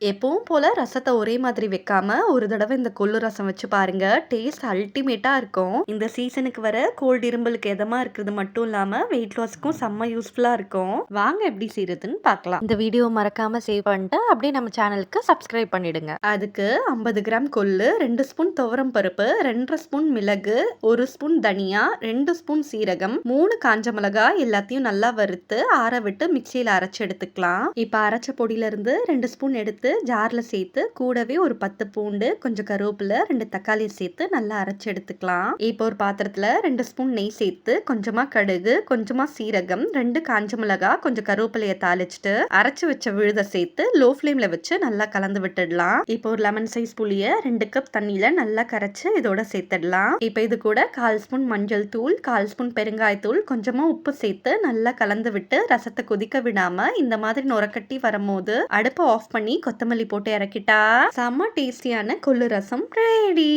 எப்பவும் போல் ரசத்தை ஒரே மாதிரி வைக்காம, ஒரு தடவை இந்த கொள்ளு ரசம் வச்சு பாருங்க. டேஸ்ட் அல்டிமேட்டாக இருக்கும். இந்த சீசனுக்கு வர கோல்டு, இரும்பலுக்கு எதமாக இருக்கிறது மட்டும் இல்லாமல் வெயிட் லாஸ்க்கும் செம்ம யூஸ்ஃபுல்லாக இருக்கும். வாங்க எப்படி செய்யறதுன்னு பார்க்கலாம். இந்த வீடியோ மறக்காம சேவ் பண்ணிட்டு, அப்படியே நம்ம சேனலுக்கு சப்ஸ்கிரைப் பண்ணிடுங்க. அதுக்கு 50 கிராம் கொள்ளு, ரெண்டு ஸ்பூன் துவரம் பருப்பு, ரெண்டரை ஸ்பூன் மிளகு, ஒரு ஸ்பூன் தனியா, ரெண்டு ஸ்பூன் சீரகம், மூணு காஞ்ச மிளகாய் எல்லாத்தையும் நல்லா வறுத்து, ஆற விட்டு மிக்சியில் அரைச்சு எடுத்துக்கலாம். இப்போ அரைச்ச பொடியில இருந்து ரெண்டு ஸ்பூன் எடுத்து ஜார்ல சேர்த்து கூடவே ஒரு 10 பூண்டு, கொஞ்சம் கருவேப்பிலை, ரெண்டு தக்காளியை சேர்த்து நல்லா அரைச்சு எடுத்துக்கலாம். இப்போ ஒரு பாத்திரத்துல ரெண்டு ஸ்பூன் நெய் சேர்த்து கொஞ்சமா கடுகு, கொஞ்சமா சீரகம், ரெண்டு காஞ்ச மிளகாய், கொஞ்சம் கருவேப்பிலையை தாளிச்சுட்டு அரைச்சு வச்ச விழுத சேர்த்து லோ ஃப்ளேமில் வச்சு நல்லா கலந்து விட்டுடலாம். இப்போ ஒரு லெமன் சைஸ் புளிய ரெண்டு கப் தண்ணியில நல்லா கரைச்சு இதோட சேர்த்துடலாம். இப்போ இது கூட கால் ஸ்பூன் மஞ்சள் தூள், கால் ஸ்பூன் பெருங்காயத்தூள், கொஞ்சமா உப்பு சேர்த்து நல்லா கலந்து விட்டு ரசத்தை கொதிக்க விடாம இந்த மாதிரி நுரக்கட்டி வரும்போது அடுப்பை ஆஃப் பண்ணி கொத்தமல்லி போட்டு இறக்கிட்டா செம்ம டேஸ்டியான கொள்ளு ரசம் ரெடி